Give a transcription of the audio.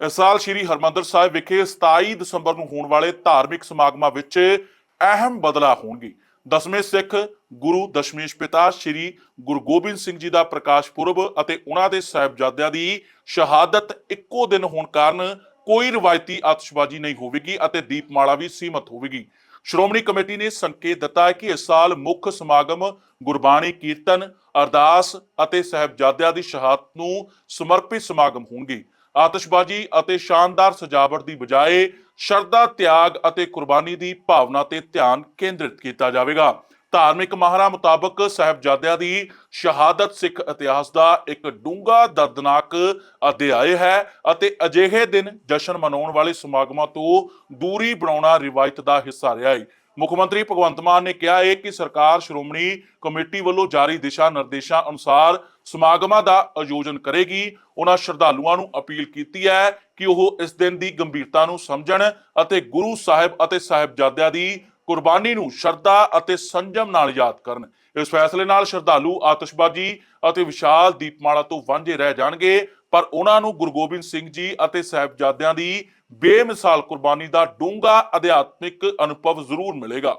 ਇਸ ਸਾਲ ਸ੍ਰੀ ਹਰਮੰਦਰ ਸਾਹਿਬ ਵਿਖੇ 27 ਦਸੰਬਰ ਨੂੰ ਹੋਣ ਵਾਲੇ ਧਾਰਮਿਕ ਸਮਾਗਮਾਂ ਵਿੱਚ ਅਹਿਮ ਬਦਲਾਅ ਹੋਣਗੇ। ਦਸਵੇਂ ਸਿੱਖ ਗੁਰੂ ਦਸ਼ਮੇਸ਼ ਪਿਤਾ ਸ੍ਰੀ ਗੁਰੂ ਗੋਬਿੰਦ ਸਿੰਘ ਜੀ ਦਾ ਪ੍ਰਕਾਸ਼ ਪੁਰਬ ਅਤੇ ਉਹਨਾਂ ਦੇ ਸਾਹਿਬਜ਼ਾਦਿਆਂ ਦੀ ਸ਼ਹਾਦਤ ਇੱਕੋ ਦਿਨ ਹੋਣ ਕਾਰਨ ਕੋਈ ਰਵਾਇਤੀ ਆਤਿਸ਼ਬਾਜ਼ੀ ਨਹੀਂ ਹੋਵੇਗੀ ਅਤੇ ਦੀਪਮਾਲਾ ਵੀ ਸੀਮਤ ਹੋਵੇਗੀ। ਸ਼੍ਰੋਮਣੀ ਕਮੇਟੀ ਨੇ ਸੰਕੇਤ ਦਿੱਤਾ ਹੈ ਕਿ ਇਸ ਸਾਲ ਮੁੱਖ ਸਮਾਗਮ ਗੁਰਬਾਣੀ, ਕੀਰਤਨ, ਅਰਦਾਸ ਅਤੇ ਸਾਹਿਬਜ਼ਾਦਿਆਂ ਦੀ ਸ਼ਹਾਦਤ ਨੂੰ ਸਮਰਪਿਤ ਸਮਾਗਮ ਹੋਣਗੇ। ਆਤਿਸ਼ਬਾਜ਼ੀ ਅਤੇ ਸ਼ਾਨਦਾਰ ਸਜਾਵਟ ਦੀ ਬਜਾਏ ਸ਼ਰਧਾ, ਤਿਆਗ ਅਤੇ ਕੁਰਬਾਨੀ ਦੀ ਭਾਵਨਾ ਤੇ ਧਿਆਨ ਕੇਂਦਰਿਤ ਕੀਤਾ ਜਾਵੇਗਾ। ਧਾਰਮਿਕ ਮਾਹਰਾਂ ਮੁਤਾਬਕ ਸਾਹਿਬਜ਼ਾਦਿਆਂ ਦੀ ਸ਼ਹਾਦਤ ਸਿੱਖ ਇਤਿਹਾਸ ਦਾ ਇੱਕ ਡੂੰਘਾ, ਦਰਦਨਾਕ ਅਧਿਆਇ ਹੈ ਅਤੇ ਅਜਿਹੇ ਦਿਨ ਜਸ਼ਨ ਮਨਾਉਣ ਵਾਲੇ ਸਮਾਗਮਾਂ ਤੋਂ ਦੂਰੀ ਬਣਾਉਣਾ ਰਿਵਾਇਤ ਦਾ ਹਿੱਸਾ ਰਿਹਾ ਹੈ ਮੁੱਖ ਮੰਤਰੀ ਭਗਵੰਤ ਮਾਨ ਨੇ ਕਿਹਾ ਹੈ ਕਿ ਸਰਕਾਰ ਸ਼੍ਰੋਮਣੀ ਕਮੇਟੀ ਵੱਲੋਂ ਜਾਰੀ ਦਿਸ਼ਾ ਨਿਰਦੇਸ਼ਾਂ ਅਨੁਸਾਰ ਸਮਾਗਮਾਂ ਦਾ ਆਯੋਜਨ ਕਰੇਗੀ। ਉਹਨਾਂ ਸ਼ਰਧਾਲੂਆਂ ਨੂੰ ਅਪੀਲ ਕੀਤੀ ਹੈ ਕਿ ਉਹ ਇਸ ਦਿਨ ਦੀ ਗੰਭੀਰਤਾ ਨੂੰ ਸਮਝਣ ਅਤੇ ਗੁਰੂ ਸਾਹਿਬ ਅਤੇ ਸਾਹਿਬਜ਼ਾਦਿਆਂ ਦੀ ਕੁਰਬਾਨੀ ਨੂੰ ਸ਼ਰਧਾ ਅਤੇ ਸੰਜਮ ਨਾਲ ਯਾਦ ਕਰਨ। ਇਸ ਫੈਸਲੇ ਨਾਲ ਸ਼ਰਧਾਲੂ ਆਤਿਸ਼ਬਾਜ਼ੀ ਅਤੇ ਵਿਸ਼ਾਲ ਦੀਪਮਾਲਾ ਤੋਂ ਵਾਂਝੇ ਰਹਿ ਜਾਣਗੇ। ਪਰ ਉਹਨਾਂ ਨੂੰ ਗੁਰੂ ਗੋਬਿੰਦ ਸਿੰਘ ਜੀ ਅਤੇ ਸਾਹਿਬਜ਼ਾਦਿਆਂ ਦੀ ਬੇਮਿਸਾਲ ਕੁਰਬਾਨੀ ਦਾ ਡੂੰਘਾ ਅਧਿਆਤਮਿਕ ਅਨੁਭਵ ਜ਼ਰੂਰ ਮਿਲੇਗਾ।